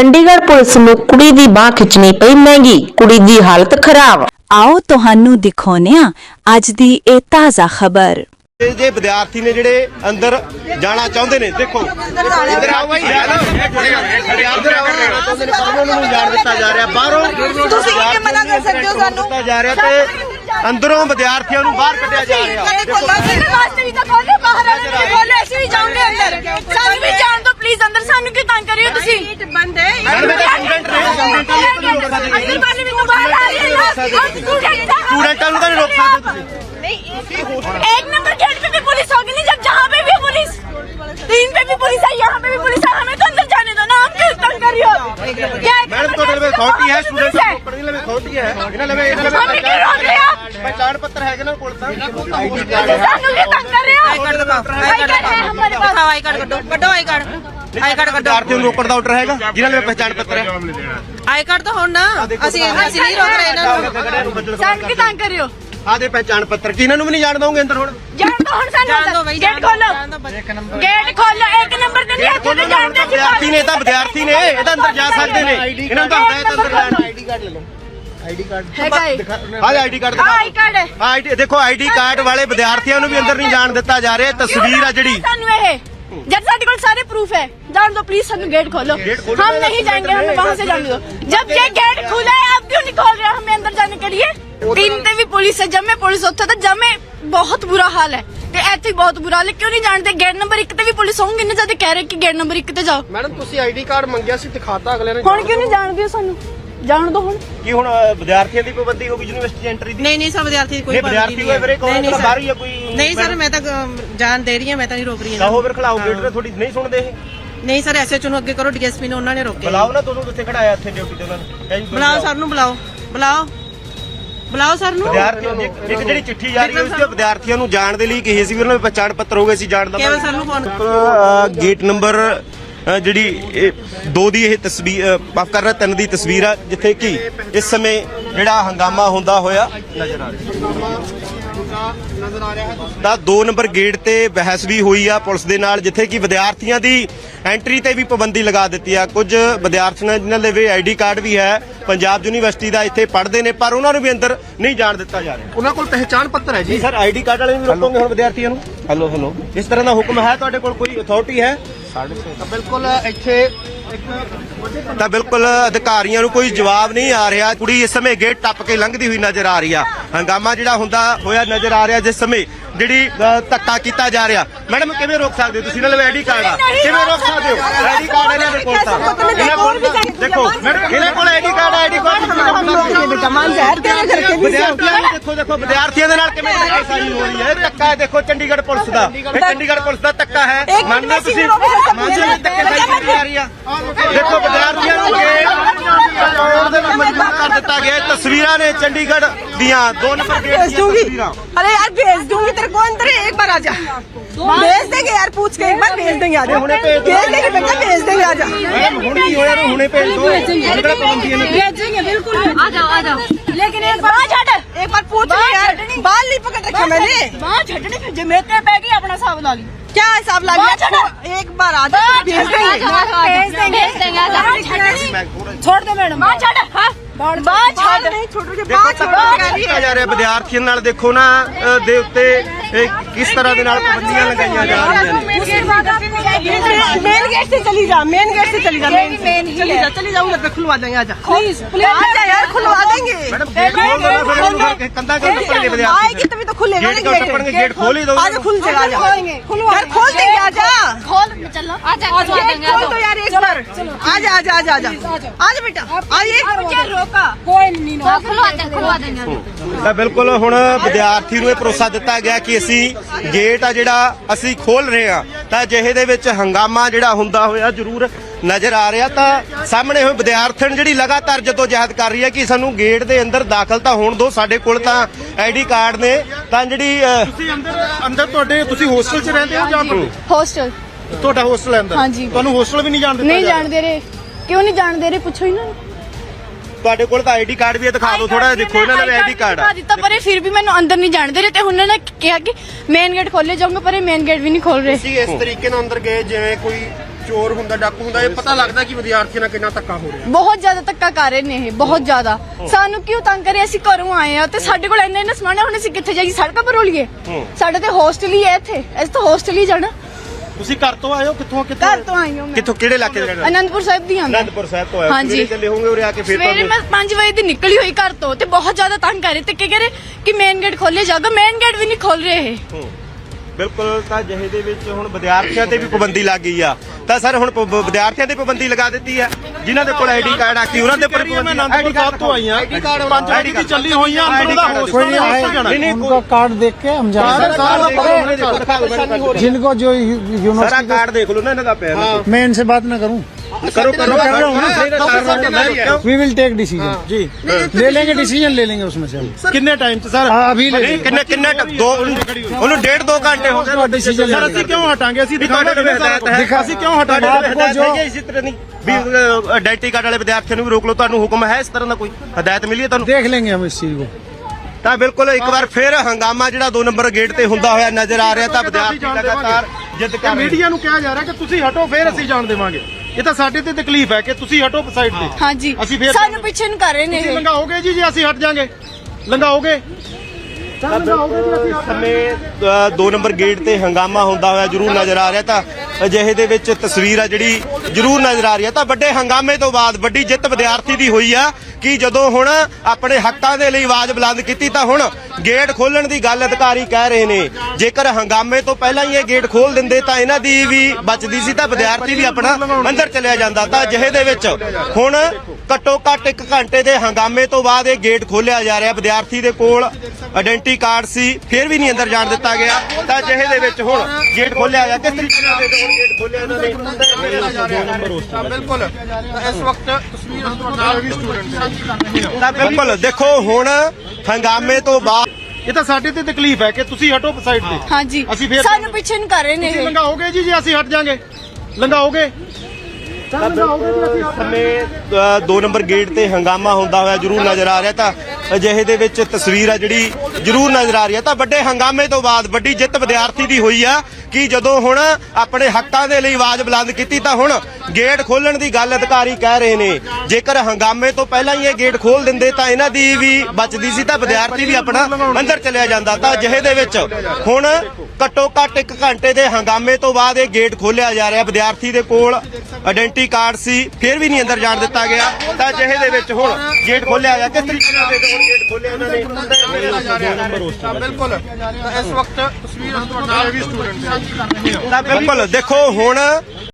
Chandigarh police ਨੂੰ ਕੁੜੀ ਦੀ ਬਾਹ ਖਿੱਚਣੀ ਪਈ ਮਹਿੰਗੀ ਕੁੜੀ ਦੀ ਹਾਲਤ ਖਰਾਬ। ਆਓ ਤੁਹਾਨੂੰ ਦਿਖਾਉਂਦੇ ਹਾਂ ਅੱਜ ਦੀ ਇਹ ਤਾਜ਼ਾ ਖਬਰ। ਇਹ ਜੇ ਵਿਦਿਆਰਥੀ ਨੇ ਜਿਹੜੇ ਅੰਦਰ ਜਾਣਾ ਚਾਹੁੰਦੇ ਨੇ ਦੇਖੋ। ਇੱਧਰ ਆਓ ਬਾਈ। ਵਿਦਿਆਰਥੀ ਜਾਣਾ ਚਾਹੁੰਦੇ ਨੇ ਪਰ ਉਹਨਾਂ ਨੂੰ ਜਾਣ ਦਿੱਤਾ ਜਾ ਰਿਹਾ। ਬਾਹਰੋਂ ਤੁਸੀਂ ਕਿਵੇਂ ਮਨਾ ਕਰ ਸਕਦੇ ਹੋ ਸਾਨੂੰ? ਦਿੱਤਾ ਜਾ ਰਿਹਾ ਤੇ ਅੰਦਰੋਂ ਵਿਦਿਆਰਥੀਆਂ ਨੂੰ ਬਾਹਰ ਕੱਢਿਆ ਜਾ ਰਿਹਾ। ਮੇਰੇ ਵਾਸਤੇ ਵੀ ਤਾਂ ਖੋਲੇ ਬਾਹਰ ਵਾਲੇ ਵੀ ਖੋਲੇ ਅਸੀਂ ਵੀ ਜਾਉਂਗੇ ਅੰਦਰ। ਸਾਨੂੰ ਵੀ ਜਾਣ ਪਲੀਜ਼ ਅੰਦਰ ਸਾਨੂੰ ਕਿਉਂ ਤੰਗ ਕਰਿਓ ਤੁਸੀਂ ਬੰਦ ਹੈ ਮੈਡਮ, ਇਹ ਤਾਂ student ਨੇ, student ਨੇ, ਲੋਕਾਂ ਦੇ ਅੰਦਰ ਵਾਲੇ ਵੀ ਤਾਂ ਬਾਹਰ ਆ ਰਹੇ हैं स्टूडेंट ਸਟੂਡੈਂਟਾਂ ਨੂੰ ਤਾਂ ਨਹੀਂ ਰੋਕ ਸਕਦੇ ਤੁਸੀਂ एक नंबर गेट पे भी पुलिस होगी नहीं जब जहाँ पे भी पुलिस तीन पे भी पुलिस है यहाँ पे भी पुलिस है हमें तो अंदर जाने दो ना हम क्यों तंग कर रही हो क्या एक ਮੈਡਮ नंबर ਤੁਹਾਡੇ गेट ਲਵੇ ਅਥਾਰਟੀ पे ਹੈ पुलिस ਸਟੂਡੈਂਟ ਉੱਪਰ ਦੀ ਲਵੇ ਅਥਾਰਟੀ ਹੈ ਇਹਨਾਂ ਲਵੇ ਇਹਨਾਂ ਹਮੇ ਕਿਉਂ ਰੋਕ ਰਹੇ ਹੋ? ਪਹਿਚਾਣ ਪੱਤਰ ਹੈਗੇ ਨਾ ਕੋਲ ਤਾਂ ਸਾਨੂੰ ਵੀ ਤੰਗ ਕਰ ਰਹੇ ਹੋ ਆਈ ਕਾਰਡ ਦਿਖਾਓ आई कार्ड है हमारे पास ਦਿਖਾਓ ਆਈ ਕਾਰਡ ਕੱਢੋ ਕੱਢੋ ਆਈ ਕਾਰਡ ਆਈ ਕਾਰਡ ਕੱਢੋ। ਵਿਦਿਆਰਥੀਆਂ ਨੂੰ ਰੋਕਣ ਦਾ ਆਰਡਰ ਹੈਗਾ ਜਿਨ੍ਹਾਂ ਨੇ ਪਹਿਚਾਣ ਪੱਤਰ ਹੈ। ਆਈ ਕਾਰਡ ਤਾਂ ਹੁਣ ਨਾ ਅਸੀਂ ਅਸੀਂ ਨਹੀਂ ਰੋਕ ਰਹੇ ਇਹਨਾਂ ਨੂੰ। ਸਾਨੂੰ ਕਿ ਤੰਗ ਕਰਿਓ। ਆਦੇ ਪਹਿਚਾਣ ਪੱਤਰ ਕੀ ਨੂੰ ਵੀ ਨਹੀਂ ਜਾਣ ਦਵਾਂਗੇ ਅੰਦਰ ਹੁਣ। ਜਾਣ ਹੁਣ ਸਾਨੂੰ ਜਾਣ ਬਈ ਗੇਟ ਖੋਲੋ। ਗੇਟ ਖੋਲੋ ਇੱਕ ਨੰਬਰ ਦੇ ਨਹੀਂ ਹੱਥ ਤੇ ਜਾਣ ਦੇ ਨੇ ਤਾਂ ਵਿਦਿਆਰਥੀ ਨੇ ਇਹ ਤਾਂ ਅੰਦਰ ਜਾ ਸਕਦੇ ਨੇ। ਇਹਨਾਂ ਨੂੰ ਤਾਂ ਹਦਾਇਤ ਅੰਦਰ ਲੈਣ ਆਈਡੀ ਕਾਰਡ ਲੈ ਲਓ। ਆਈਡੀ ਕਾਰਡ ਹੈਗਾ ਹਾਂ ਆਈਡੀ ਕਾਰਡ ਦਿਖਾ ਆਈ ਕਾਰਡ ਹੈ। ਆਈਡੀ ਦੇਖੋ ਆਈਡੀ ਕਾਰਡ ਵਾਲੇ ਵਿਦਿਆਰਥੀਆਂ ਨੂੰ ਵੀ ਅੰਦਰ ਨਹੀਂ ਜਾਣ ਦਿੱਤਾ ਜਾ ਰਿਹਾ ਤਸਵੀਰ ਆ ਜਿਹੜੀ। ਸਾਨੂੰ ਇਹ? ਜਦ ਸਾਡੇ ਕੋਲ ਸਾਰੇ ਪ੍ਰੂਫ ਹੈ। जान दो प्लीज ਸਾਨੂੰ गेट खोलो गेट खोलो हम ना, नहीं तो जाएंगे हमें वहां से जाने दो जब ये गेट खुला है आप क्यों नहीं खोल रहे हो हमें अंदर जाने के लिए तीन ਤੇ ਵੀ ਪੁਲਿਸ ਹੈ ਜਦ ਮੈਂ ਪੁਲਿਸ ਉੱਥੇ ਤਾਂ ਜਦ ਮੈਂ ਬਹੁਤ ਬੁਰਾ ਹਾਲ ਹੈ ਤੇ ਇੱਥੇ ਵੀ ਬਹੁਤ ਬੁਰਾ ਹਾਲ ਹੈ ਕਿਉਂ ਨਹੀਂ ਜਾਣਦੇ ਗੇਟ ਨੰਬਰ 1 ਤੇ ਵੀ ਪੁਲਿਸ ਹੋਊਗੀ ਨਾ ਜਦ ਕਹਿ ਰਹੇ ਕਿ ਗੇਟ ਨੰਬਰ 1 ਤੇ ਜਾਓ ਮੈਡਮ ਤੁਸੀਂ ਆਈਡੀ ਕਾਰਡ ਮੰਗਿਆ ਸੀ ਦਿਖਾਤਾ ਅਗਲੇ ਨੇ ਹੁਣ ਕਿਉਂ ਨਹੀਂ ਜਾਣਦੇ ਹੋ ਸਾਨੂੰ ਜਾਣ ਦੋ ਹੁਣ ਕੀ ਹੁਣ ਅ, ਵਿਦਿਆਰਥੀਆਂ ਦੀ ਪਾਬੰਦੀ ਹੋਗੀ ਯੂਨੀਵਰਸਿਟੀ ਐਂਟਰੀ ਦੀ ਨਹੀਂ ਨਹੀਂ ਸਰ ਵਿਦਿਆਰਥੀ ਦੀ ਕੋਈ ਨਹੀਂ, ਪਾਬੰਦੀ ਵਿਦਿਆਰਥੀ ਹੋਏ ਵੀਰੇ, ਕੋਈ ਨਹੀਂ ਨਹੀਂ ਮਤਲਬ ਬਾਹਰ ਹੀ ਆ ਸਰ ਕੋਈ ਨਹੀਂ ਸਰ ਮੈਂ ਤਾਂ ਅਮ, ਜਾਨ ਦੇ ਰਹੀ ਹਾਂ ਮੈਂ ਤਾਂ ਨਹੀਂ ਰੋਕ ਰਹੀ ਇਹਨਾਂ ਕਹੋ ਨੂੰ ਫਿਰ ਖਿਲਾਓ ਗੇਟ ਤੇ ਥੋੜੀ ਨਹੀਂ ਸੁਣਦੇ ਇਹ ਨਹੀਂ ਸਰ ਐਸਐਚਓ ਨੂੰ ਅੱਗੇ ਕਰੋ ਡੀਐਸਪੀ ਨੂੰ ਉਹਨਾਂ ਨੇ ਰੋਕਿਆ। ਬੁਲਾਓ ਨਾ ਤੁਹਾਨੂੰ ਕਿੱਥੇ ਖੜਾਇਆ ਇੱਥੇ ਡਿਊਟੀ ਤੇ ਉਹਨਾਂ ਨੇ? ਕਹਿ ਜੀ ਬੁਲਾਓ ਸਰ ਨੂੰ ਬੁਲਾਓ। ਬੁਲਾਓ। ਬੁਲਾਓ ਸਰ ਨੂੰ। ਵਿਦਿਆਰਥੀਆਂ ਨੂੰ ਇੱਕ ਇੱਕ ਜਿਹੜੀ ਚਿੱਠੀ ਜਾ ਰਹੀ ਹੈ ਉਸ ਤੇ ਵਿਦਿਆਰਥੀਆਂ ਨੂੰ ਜਾਣ ਦੇ ਲਈ ਕਹੀ ਸੀ ਵੀ ਉਹਨਾਂ ਦੇ ਪਛਾਣ ਪੱਤਰ ਹੋਗੇ ਸੀ ਜਾਣ ਦਾ ਕੇਵਲ ਸਰ ਨੂੰ ਫੋਨ। ਗੇਟ ਨੰਬਰ ਅ, ਜਿਹੜੀ ਇਹ ਦੋ ਦੀ ਇਹ ਤਸਵੀਰ ਮਾਫ ਕਰ ਰਿਹਾ ਤਿੰਨ ਦੀ ਤਸਵੀਰ ਆ ਜਿੱਥੇ ਕਿ ਇਸ ਸਮੇਂ ਜਿਹੜਾ ਹੰਗਾਮਾ ਹੁੰਦਾ ਹੋਇਆ ਨਜ਼ਰ ਆ ਰਿਹਾ। ਨਜ਼ਰ ਆ ਰਿਹਾ ਹੈ। ਦਾ 2 ਨੰਬਰ ਗੇਟ ਤੇ ਬਹਿਸ ਵੀ ਹੋਈ ਆ ਪੁਲਿਸ ਦੇ ਨਾਲ ਜਿੱਥੇ ਕਿ ਵਿਦਿਆਰਥੀਆਂ ਦੀ ਐਂਟਰੀ ਤੇ ਵੀ ਪਾਬੰਦੀ ਲਗਾ ਦਿੱਤੀ ਆ। ਕੁਝ ਵਿਦਿਆਰਥੀਆਂ ਜਿਨ੍ਹਾਂ ਦੇ ਵੀ ਆਈਡੀ ਕਾਰਡ ਵੀ ਹੈ ਪੰਜਾਬ ਯੂਨੀਵਰਸਿਟੀ ਦਾ ਇੱਥੇ ਪੜ੍ਹਦੇ ਨੇ ਪਰ ਉਹਨਾਂ ਨੂੰ ਵੀ ਅੰਦਰ ਨਹੀਂ ਜਾਣ ਦਿੱਤਾ ਜਾ ਰਿਹਾ। ਉਹਨਾਂ ਕੋਲ ਪਹਿਚਾਣ ਪੱਤਰ ਹੈ ਜੀ। ਸਰ ਆਈਡੀ ਕਾਰਡ ਵਾਲੇ ਨੂੰ ਵੀ ਰੋਕੋਗੇ ਹੁਣ ਵਿਦਿਆਰਥੀਆਂ ਨੂੰ? Hello hello. ਇਸ ਤਰ੍ਹਾਂ ਦਾ ਹੁਕਮ ਹੈ ਤੁਹਾਡੇ ਕੋਲ? ਕੋਈ ਅਥਾਰਟੀ ਹੈ? ਤਾਂ ਬਿਲਕੁਲ ਇੱਥੇ ਤਾਂ ਬਿਲਕੁਲ ਅਧਿਕਾਰੀਆਂ ਨੂੰ ਕੋਈ ਜਵਾਬ ਨਹੀਂ ਆ ਰਿਹਾ। ਕੁੜੀ ਇਸ ਸਮੇਂ ਗੇਟ ਟੱਪ ਕੇ ਲੰਘਦੀ ਹੋਈ ਨਜ਼ਰ ਆ ਰਹੀ ਆ। ਹੰਗਾਮਾ ਜਿਹੜਾ ਹੁੰਦਾ ਹੋਇਆ ਨਜ਼ਰ ਆ ਰਿਹਾ ਜਿਸ ਸਮੇਂ ਜਿਹੜੀ ਧੱਕਾ ਕੀਤਾ ਜਾ ਰਿਹਾ। ਮੈਡਮ ਕਿਵੇਂ ਰੋਕ ਸਕਦੇ ਹੋ ਤੁਸੀਂ? ਨਾਲ ਆਈਡੀ ਕਾਰਡ ਆ। ਕਿਵੇਂ ਰੋਕ ਸਕਦੇ ਹੋ? ਆਈਡੀ ਕਾਰਡ ਇਹਨਾਂ ਦੇ ਕੋਲ ਤਾਂ। ਇਹਨਾਂ ਕੋਲ ਦੇਖੋ ਮੈਡਮ ਇਹਨਾਂ ਕੋਲ ਆਈਡੀ ਕਾਰਡ ਆਈਡੀ ਕਾਰਡ ਵਿਦਿਆਰਥੀਆਂ ਨੂੰ ਦੇਖੋ ਦੇਖੋ ਵਿਦਿਆਰਥੀਆਂ ਦੇ ਨਾਲ ਕਿਵੇਂ ਧੱਕਾਸ਼ਾਹੀ ਹੋ ਰਹੀ ਹੈ ਇਹ ਧੱਕਾ ਹੈ ਦੇਖੋ ਚੰਡੀਗੜ੍ਹ ਪੁਲਿਸ ਦਾ ਇਹ ਚੰਡੀਗੜ੍ਹ ਪੁਲਿਸ ਦਾ ਧੱਕਾ ਹੈ ਮੰਨਦੇ ਹੋ ਤੁਸੀਂ ਮੰਨਦੇ ਹੋ ਧੱਕਾਸ਼ਾਹੀ ਕੀਤੀ ਜਾ ਰਹੀ ਆ ਦੇਖੋ ਵਿਦਿਆਰਥੀਆਂ ਨੂੰ ਗੇਟ ਤੋੜ ਦੇ ਨਾਲ ਮਜਬੂਰ ਕਰ ਦਿੱਤਾ ਗਿਆ ਇਹ ਤਸਵੀਰਾਂ ਨੇ ਚੰਡੀਗੜ੍ਹ ਦੀਆਂ ਦੋ ਨੰਬਰ ਗੇਟ ਦੀਆਂ ਤਸਵੀਰਾਂ अरे यार भेज दूंगी तेरे को अंदर एक बार आजा भेज देंगे यार पूछ के एक बार भेज देंगे आजा हुने भेज दो। भेज देंगे बेटा भेज देंगे आजा ਮੈਡਮ ਹੁਣ ਕੀ ਹੋਇਆ ਨੂੰ ਹੁਣੇ ਭੇਜ ਦਿਓ ਜਿਹੜਾ ਪਾਬੰਦੀ ਹੈ भेजेंगे बिल्कुल आ जाओ आ जाओ लेकिन एक बार छट एक बार पूछ ले यार बाल नहीं पकड़ रखा मैंने बाहर छटनी फिर जमेते पैगी अपना हिसाब ला ली क्या हिसाब ला बाल लिया एक बार आजा भेज देंगे भेज देंगे छोड़ दे मैडम बाहर छट हाँ बाहर बाल छट नहीं छोड़ के ਦੇਖੋ बाल छोड़ ਧੱਕਾ ਕੀਤਾ ਜਾ ਰਿਹਾ ਵਿਦਿਆਰਥੀਆਂ ਨਾਲ ਦੇਖੋ ਨਾ ਅ, ਦੇ ਉੱਤੇ ਇਹ ਕਿਸ ਤਰ੍ਹਾਂ ਦੇ ਨਾਲ ਪਾਬੰਦੀਆਂ ਲਗਾਈਆਂ ਜਾ ਰਹੀਆਂ ਨੇ मेन गेट से चली जा मेन गेट से चली जा ये भी main ही चली है। जा चली जा उधर पे खुलवा देंगे आजा प्लीज आजा यार खुलवा देंगे ਮੈਡਮ ਗੇਟ ਖੋਲ ਦੋ ਫਿਰ ਉਹਨੂੰ ਫਿਰ ਕੰਦਾ ਕਿਉਂ ਟੱਪਣਗੇ ਵਿਦਿਆਰਥੀ आएगी तभी तो खुलेगा गेट ना क्यों टपकणगे? गेट खोल ही दो। आजा खुल जाएगा आजा खुलवा यार खोल देंगे आजा खोल चलो आ जा गेट खोल दो यार एक बार आजा आजा आजा आजा आजा बेटा आइए रोका कोई नहीं खुलवा देंगे खुलवा देंगे ਤਾਂ ਬਿਲਕੁਲ ਹੁਣ ਵਿਦਿਆਰਥੀ ਨੂੰ ਇਹ ਭਰੋਸਾ ਦਿੱਤਾ ਗਿਆ ਕਿ ਅਸੀਂ ਗੇਟ ਆ ਜਿਹੜਾ ਅਸੀਂ ਖੋਲ ਰਹੇ ਹਾਂ ਤਾਂ ਜਿਹੇ ਦੇ ਵਿੱਚ ਹੰਗਾਮਾ ਜਿਹੜਾ ਹੁੰਦਾ ਹੋਇਆ ਜ਼ਰੂਰ ਨਜ਼ਰ ਆ ਰਿਹਾ ਤਾਂ ਸਾਹਮਣੇ ਹੋਏ ਵਿਦਿਆਰਥਣ ਜਿਹੜੀ ਲਗਾਤਾਰ ਜਦੋਂ ਜਹਿਦ ਕਰ ਰਹੀ ਹੈ ਕਿ ਸਾਨੂੰ ਗੇਟ ਦੇ ਅੰਦਰ ਦਾਖਲ ਤਾਂ ਹੋਣ ਦਿਓ ਸਾਡੇ ਕੋਲ ਤਾਂ ਆਈਡੀ ਕਾਰਡ ਨੇ ਤਾਂ ਜਿਹੜੀ ਅ, ਤੁਸੀਂ ਅੰਦਰ ਅੰਦਰ ਤੁਹਾਡੇ ਤੁਸੀਂ ਹੋਸਟਲ 'ਚ ਰਹਿੰਦੇ ਹੋ ਜਾਂ ਤੁਹਾਡੇ- हॉस्टल ਤੁਹਾਡਾ ਹੋਸਟਲ ਹੈ ਅੰਦਰ? ਹਾਂਜੀ। ਤੁਹਾਨੂੰ ਹੋਸਟਲ ਵੀ ਨਹੀਂ ਜਾਣ ਨਹੀਂ ਜਾਣਦੇ ਰਹੇ? ਕਿਉਂ ਨਹੀਂ ਜਾਣਦੇ ਰਹੇ? ਪੁੱਛੋ ਇਹਨਾਂ ਨੂੰ। ਤੁਹਾਡੇ ਕੋਲ ਤਾਂ ਆਈਡੀ ਕਾਰਡ ਵੀ ਹੈ ਦਿਖਾ ਦਿਓ ਥੋੜਾ ਦੇਖੋ ਇਹਨਾਂ ਦਾ ਆਈਡੀ ਕਾਰਡ ਆ। ਦਿੱਤਾ ਪਰ ਫਿਰ ਵੀ ਮੈਨੂੰ ਅੰਦਰ ਨਹੀਂ ਜਾਣਦੇ ਰਹੇ ਤੇ ਉਹਨਾਂ ਨੇ ਕਿਹਾ ਕਿ ਮੇਨ ਗੇਟ ਖੋਲੇ ਜਾਊਂਗਾ ਪਰ ਇਹ ਮੇਨ ਗੇਟ ਵੀ ਨਹੀਂ ਖੋਲ ਰਹੇ। ਤੁਸੀਂ ਇਸ ਤਰੀਕੇ ਨਾਲ ਅੰਦਰ ਗਏ ਜਿਵੇਂ ਕੋਈ ਚੋਰ ਹੁੰਦਾ ਡਾਕੂ ਹੁੰਦਾ ਇਹ ਪਤਾ ਲੱਗਦਾ ਕਿ ਵਿਦਿਆਰਥੀਆਂ ਨਾਲ ਕਿੰਨਾ ਧੱਕਾ ਹੋ ਰਿਹਾ। ਬਹੁਤ ਜ਼ਿਆਦਾ ਧੱਕਾ ਕਰ ਰਹੇ ਨੇ ਇਹ ਬਹੁਤ ਜ਼ਿਆਦਾ। ਸਾਨੂੰ ਕਿਉਂ ਤੰਗ ਕਰੇ? ਅਸੀਂ ਘਰੋਂ ਆਏ ਆ ਤੇ ਸਾਡੇ ਕੋਲ ਇੰਨਾ ਇੰਨਾ ਸਮਾਨ ਹੈ ਹੁਣ ਅਸੀਂ ਕਿੱਥੇ ਜਾਈਏ? ਸੜਕਾਂ ਪਰ ਰੋਲੀਏ ਸਾਡਾ ਤੇ ਹੋਸਟਲ ਹੀ ਹੈ ਇੱਥੇ। ਅਸੀਂ ਤਾਂ ਹੋਸਟਲ ਹੀ ਜਾਣਾ। ਤੁਸੀਂ ਘਰ ਤੋਂ ਆਏ ਹੋ ਕਿੱਥੋਂ ਕਿੱਥੋਂ ਘਰ ਤੋਂ ਆਈ ਹਾਂ ਮੈਂ। ਕਿੱਥੋਂ ਕਿਹੜੇ ਇਲਾਕੇ ਦੇ ਰਹਿਣ ਵਾਲੇ? ਅਨੰਦਪੁਰ ਸਾਹਿਬ ਦੀ ਹਾਂ ਮੈਂ। ਅਨੰਦਪੁਰ ਸਾਹਿਬ ਤੋਂ ਆਏ ਹੋ। ਹਾਂਜੀ। ਸਵੇਰੇ ਚੱਲੇ ਹੋਗੇ ਉਰੇ ਆ ਕੇ ਫਿਰ ਸਵੇਰੇ ਮੈਂ 5 ਵਜੇ ਦੀ ਨਿਕਲੀ ਹੋਈ ਘਰ ਤੋਂ ਤੇ ਬਹੁਤ ਜ਼ਿਆਦਾ ਤੰਗ ਕਰ ਰਹੇ। ਤੇ ਕੀ ਕਹ ਰਹੇ ਕਿ ਮੇਨ ਗੇਟ ਖੋਲੇ ਜਾਗਾ ਮੇਨ ਗੇਟ ਵੀ ਨਹੀਂ ਖੋਲ ਰਹੇ ਇਹ। ਹੂੰ। ਬਿਲਕੁਲ ਤਾਂ ਜਿਹੇ ਦੇ ਵਿੱਚ ਹੁਣ ਵਿਦਿਆਰਥੀਆਂ ਤੇ ਵੀ ਪਾਬੰਦੀ ਲੱਗ ਗਈ ਆ ਤਾਂ ਸਰ ਹੁਣ ਪ- ਵਿਦਿਆਰਥੀਆਂ ਤੇ ਪਾਬੰਦੀ ਲਗਾ ਦਿੱਤੀ ਆ ਜਿਨ੍ਹਾਂ ਦੇ ਕੋਲ ਆਈਡੀ ਕਾਰਡ ਆ ਕੀ ਉਹਨਾਂ ਦੇ ਉੱਪਰ ਮੈਂ ਅਨੰਦਪੁਰ ਸਾਹਿਬ ਤੋਂ ਆਈ ਹਾਂ ਪੰਜ ਵਜੇ ਦੀ ਚੱਲੀ ਹੋਈਆਂ ਅੰਦਰ ਦਾ ਹੋਸਟਲ ਦਾ ਹੋਸਟਲ ਜਾਣਾ ਨਹੀਂ ਨਹੀਂ उनका कार्ड देख के हम जा ਸਾਰੇ ਸਾਲ ਪਕੜੋ जिनको जो ਸਾਰਾ यूनिवर्सिटी ਕਾਰਡ ਦੇਖ ਲਓ ਨਾ ਇਹਨਾਂ ਦਾ ਪਿਆ मैं इनसे बात ना करूं ਕਰੋ ਕਰੋ कर रहा हूं ना वी विल टेक डिसीजन जी ले लेंगे डिसीजन ले लेंगे उसमें से हम ਕਿੰਨੇ ਟਾਈਮ ਚ ਸਰ हाँ, अभी ले ਨਹੀਂ लेंगे ਕਿੰਨੇ ਕਿੰਨੇ ਟ- ਦੋ ਉਹਨੂੰ ਡੇਢ ਦੋ ਘੰਟੇ ਹੋ ਗਏ डिसीजन ਸਰ ਅਸੀਂ ਕਿਉਂ ਹਟਾਂਗੇ ਅਸੀਂ ਤੁਹਾਡੇ ਕੋਲ ਹਦਾਇਤ ਹੈ ਦਿਖਾ- ਅਸੀਂ ਕਿਉਂ ਹਟਾਂਗੇ आपको जो- ਇਸੇ ਤਰ੍ਹਾਂ ਨਹੀਂ ਵੀ ਆਇਡੈਂਟੀ ਕਾਰਡ ਵਾਲੇ ਵਿਦਿਆਰਥੀਆਂ ਨੂੰ ਵੀ ਰੋਕ ਲਓ ਤੁਹਾਨੂੰ ਹੁਕਮ ਹੈ ਇਸ ਤਰ੍ਹਾਂ ਦਾ ਕੋਈ ਹਦਾਇਤ ਮਿਲੀ ਹੈ ਤੁਹਾਨੂੰ देख लेंगे हम इस चीज को ਤਾਂ ਬਿਲਕੁਲ ਇੱਕ ਵਾਰ ਫਿਰ ਹੰਗਾਮਾ ਜਿਹੜਾ 2 ਨੰਬਰ ਗੇਟ ਤੇ ਹੁੰਦਾ ਹੋਇਆ ਨਜ਼ਰ ਆ ਰਿਹਾ ਤਾਂ ਵਿਦਿਆਰਥੀ ਲਗਾਤਾਰ ਜਿੱਦ ਕਰ ਰਹੇ ਨੇ ਮੀਡੀਆ ਨੂੰ ਕਿਹਾ ਜਾ ਰਿਹਾ ਕਿ ਤੁਸੀਂ ਹਟੋ ਫਿਰ ਅਸੀਂ ਜਾਣ ਦੇਵਾਂਗੇ ਇਹ ਤਾਂ ਸਾਡੇ ਤੇ ਤਕਲੀਫ ਹੈ ਕਿ ਤੁਸੀਂ ਹਟੋ ਸਾਈਡ ਤੇ। ਹਾਂਜੀ। ਅਸੀਂ ਫਿਰ ਸਾਨੂੰ ਪਿੱਛੇ ਨੂੰ ਕਰ ਰਹੇ ਨੇ ਤੁਸੀਂ ਇਹ। ਲੰਘਾਓਗੇ ਜੀ ਜੇ ਅਸੀਂ ਹਟ ਜਾਾਂਗੇ? ਲੰਘਾਓਗੇ? ਸਮੇਂ 2 ਨੰਬਰ ਗੇਟ ਤੇ ਹੰਗਾਮਾ ਹੁੰਦਾ ਹੋਇਆ ਜ਼ਰੂਰ ਨਜ਼ਰ ਆ ਰਿਹਾ ਤਾਂ ਅਜਿਹੇ ਦੇ ਵਿੱਚ ਤਸਵੀਰ ਆ ਜਿਹੜੀ ਜ਼ਰੂਰ ਨਜ਼ਰ ਆ ਰਹੀ ਹੈ ਤਾਂ ਵੱਡੇ ਹੰਗਾਮੇ ਤੋਂ ਬਾਅਦ ਵੱਡੀ ਜਿੱਤ ਵਿਦਿਆਰਥੀ ਦੀ ਹੋਈ ਆ ਕਿ ਜਦੋਂ ਹੁਣ ਆਪਣੇ ਹੱਕਾਂ ਦੇ ਲਈ ਆਵਾਜ਼ ਬੁਲੰਦ ਕੀਤੀ ਤਾਂ ਹੁਣ ਗੇਟ ਖੋਲਣ ਦੀ ਗੱਲ ਅਧਿਕਾਰੀ ਕਹਿ ਰਹੇ ਨੇ। ਜੇਕਰ ਹੰਗਾਮੇ ਤੋਂ ਪਹਿਲਾਂ ਹੀ ਇਹ ਗੇਟ ਖੋਲ ਦਿੰਦੇ ਤਾਂ ਇਹਨਾਂ ਦੀ ਵੀ ਬਚਦੀ ਸੀ ਤਾਂ ਵਿਦਿਆਰਥੀ ਵੀ ਆਪਣਾ ਅੰਦਰ ਚਲਿਆ ਜਾਂਦਾ ਤਾਂ ਅਜਿਹੇ ਦੇ ਵਿੱਚ ਹੁਣ ਘੱਟੋ ਘੱਟ 1 ਘੰਟੇ ਦੇ ਹੰਗਾਮੇ ਤੋਂ ਬਾਅਦ ਇਹ ਗੇਟ ਖੋਲਿਆ ਜਾ ਰਿਹਾ। ਵਿਦਿਆਰਥੀ ਦੇ ਕੋਲ ਆਇਡੈਂਟੀ ਕਾਰਡ ਸੀ ਫਿਰ ਵੀ ਨਹੀਂ ਅੰਦਰ ਜਾਣ ਦਿੱਤਾ ਗਿਆ ਤਾਂ ਅਜਿਹੇ ਦੇ ਵਿੱਚ ਹੁਣ ਗੇਟ ਖੋਲਿਆ ਗਿਆ ਕਿਸ ਤਰੀਕੇ ਨਾਲ ਗੇਟ ਖੋਲਿਆ ਇਹਨਾਂ ਨੇ ਬਿਲਕੁਲ ਇਸ ਵਕਤ ਤਸਵੀਰ ਨਾਲ ਵੀ ਸਟੂਡੈਂਟ ਤਾਂ ਬਿਲਕੁਲ ਦੇਖੋ ਹੁਣ ਹੰਗਾਮੇ ਤੋਂ ਬਾਅਦ ਇਹ ਤਾਂ ਸਾਡੇ ਤੇ ਤਕਲੀਫ ਹੈ ਕਿ ਤੁਸੀਂ ਹਟੋ ਸਾਈਡ ਤੇ ਹਾਂਜੀ ਅਸੀਂ ਫਿਰ ਸਾਨੂੰ ਪਿੱਛੇ ਨੂੰ ਕਰ ਰਹੇ ਨੇ ਤੁਸੀਂ ਇਹ ਲੰਘਾਓਗੇ ਜੀ ਜੇ ਅਸੀਂ ਹਟ ਜਾਾਂਗੇ ਲੰਘਾਓਗੇ ਸਮੇਂ 2 ਨੰਬਰ ਗੇਟ ਤੇ ਹੰਗਾਮਾ ਹੁੰਦਾ ਹੋਇਆ ਜ਼ਰੂਰ ਨਜ਼ਰ ਆ ਰਿਹਾ ਤਾਂ ਅਜਿਹੇ ਦੇ ਵਿੱਚ ਤਸਵੀਰ ਆ ਜਿਹੜੀ ਜ਼ਰੂਰ ਨਜ਼ਰ ਆ ਰਹੀ ਹੈ। ਤਾਂ ਵੱਡੇ ਹੰਗਾਮੇ ਤੋਂ ਬਾਅਦ ਵੱਡੀ ਜਿੱਤ ਵਿਦਿਆਰਥੀ ਦੀ ਹੋਈ ਆ ਕਿ ਜਦੋਂ ਹੁਣ ਆਪਣੇ ਹੱਕਾਂ ਦੇ ਲਈ ਆਵਾਜ਼ ਬੁਲੰਦ ਕੀਤੀ, ਤਾਂ ਹੁਣ ਗੇਟ ਖੋਲਣ ਦੀ ਗੱਲ ਅਧਿਕਾਰੀ ਕਹਿ ਰਹੇ ਨੇ। ਜੇਕਰ ਹੰਗਾਮੇ ਤੋਂ ਪਹਿਲਾਂ ਹੀ ਇਹ ਗੇਟ ਖੋਲ ਦਿੰਦੇ, ਤਾਂ ਇਹਨਾਂ ਦੀ ਵੀ ਬਚਦੀ ਸੀ, ਤਾਂ ਵਿਦਿਆਰਥੀ ਵੀ ਆਪਣਾ ਅੰਦਰ ਚਲਿਆ ਜਾਂਦਾ। ਤਾਂ ਅਜਿਹੇ ਦੇ ਵਿੱਚ ਹੁਣ ਘੱਟੋ ਘੱਟ 1 ਘੰਟੇ ਦੇ ਹੰਗਾਮੇ ਤੋਂ ਬਾਅਦ ਇਹ ਗੇਟ ਖੋਲਿਆ ਜਾ ਰਿਹਾ। ਵਿਦਿਆਰਥੀ ਦੇ ਕੋਲ ਆਇਡੈਂਟੀ ਕਾਰਡ ਸੀ ਫਿਰ ਵੀ ਨਹੀਂ ਅੰਦਰ ਜਾਣ ਦਿੱਤਾ ਗਿਆ। ਤਾਂ ਅਜਿਹੇ ਦੇ ਵਿੱਚ ਹੁਣ ਗੇਟ ਖੋਲਿਆ ਗਿਆ ਕਿਸ ਤਰੀਕੇ ਨਾਲ ਗੇਟ ਖੋਲਿਆ ਇਹਨਾਂ ਨੇ? ਬਿਲਕੁਲ। ਇਸ ਵਕਤ ਤਸਵੀਰ ਨਾਲ ਵੀ ਸਟੂਡੈਂਟ ਤਾਂ ਬਿਲਕੁਲ ਦੇਖੋ ਹੁਣ